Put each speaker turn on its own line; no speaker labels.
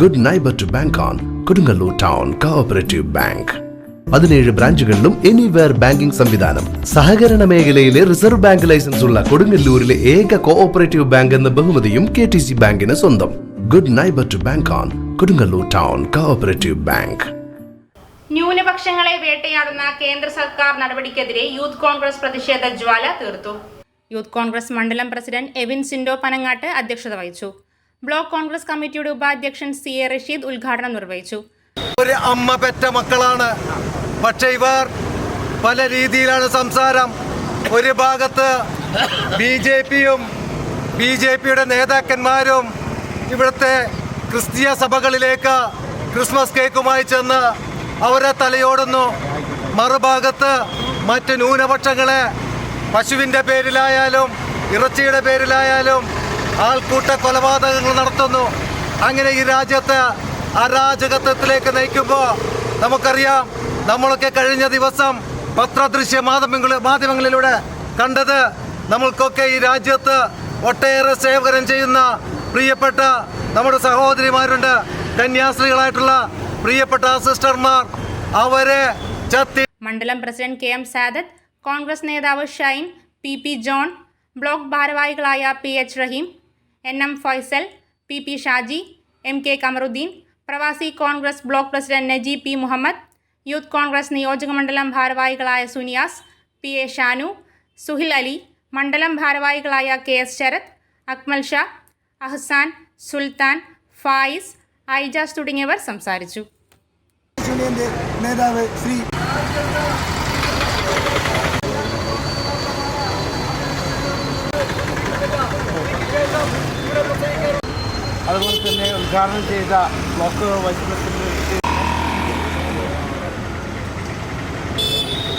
Good neighbour to bank on Kodungallur town cooperative bank പതിനേഴ് ബ്രാഞ്ചുകളിലും anywhere banking സംവിധാനം. സഹകരണ മേഖലയിലെ റിസർവ് ബാങ്ക് ലൈസൻസ് ഉള്ള കൊടുങ്ങല്ലൂരിലെ ഏക കോഓപ്പറേറ്റീവ് ബാങ്ക് എന്ന ബഹുമതിയും കെ ടി സി ബാങ്കിന് സ്വന്തം. Good neighbour to bank on Kodungallur town cooperative bank
ന്യൂനപക്ഷങ്ങളെ വേട്ടയാടുന്ന കേന്ദ്ര സർക്കാർ നടപടിക്കെതിരെ യൂത്ത് കോൺഗ്രസ് പ്രതിഷേധ ജ്വാല തീർത്തു. യൂത്ത് കോൺഗ്രസ് മണ്ഡലം പ്രസിഡന്റ് എവിൻ സിൻഡോ പനങ്ങാട്ട് അധ്യക്ഷത വഹിച്ചു. ബ്ലോക്ക് കോൺഗ്രസ് കമ്മിറ്റിയുടെ ഉപാധ്യക്ഷൻ സി എ റഷീദ് ഉദ്ഘാടനം നിർവഹിച്ചു.
ഒരു അമ്മ പെറ്റ മക്കളാണ്. പക്ഷെ ഇവർ പല രീതിയിലാണ് സംസാരം. ഒരു ഭാഗത്ത് ബി ജെ പിയും ബി ജെ പിയുടെ നേതാക്കന്മാരും ഇവിടുത്തെ ക്രിസ്തീയ സഭകളിലേക്ക് ക്രിസ്മസ് കേക്കുമായി ചെന്ന് അവരെ തലയോടുന്നു. മറുഭാഗത്ത് മറ്റ് ന്യൂനപക്ഷങ്ങളെ പശുവിന്റെ പേരിലായാലും ഇറച്ചിയുടെ പേരിലായാലും ആൾക്കൂട്ട കൊലപാതകങ്ങൾ നടത്തുന്നു. അങ്ങനെ ഈ രാജ്യത്ത് അരാജകത്വത്തിലേക്ക് നയിക്കുമ്പോൾ നമുക്കറിയാം നമ്മളൊക്കെ കഴിഞ്ഞ ദിവസം പത്രദൃശ്യ മാധ്യമങ്ങൾ മാധ്യമങ്ങളിലൂടെ കണ്ടത് നമ്മൾക്കൊക്കെ ഈ രാജ്യത്ത് ഒട്ടേറെ സേവനം ചെയ്യുന്ന പ്രിയപ്പെട്ട നമ്മുടെ സഹോദരിമാരുണ്ട്. കന്യാസ്ത്രീകളായിട്ടുള്ള പ്രിയപ്പെട്ട സിസ്റ്റർമാർ അവരെ ചത്തി
മണ്ഡലം president K M Sadath Congress നേതാവ് Shine P P John block ഭാരവാഹികളായ P H Raheem N M Faisal P P Shaji M K Kamaruddeen പ്രവാസി Congress block president Najeeb P Muhammad youth Congress നിയോജക മണ്ഡലം ഭാരവാഹികളായ സുനിയാസ് പി എ ഷാനു സുഹിൽ അലി മണ്ഡലം ഭാരവാഹികളായ K S Sarath Akmal Shah Ahsan Sultan Fayis Aijaz തുടങ്ങിയവർ സംസാരിച്ചു.
നേതാവ് ശ്രീ
അതുപോലെ തന്നെ ഉദ്ഘാടനം ചെയ്ത ബ്ലോക്ക് വൈസ് പ്രസിഡന്റ്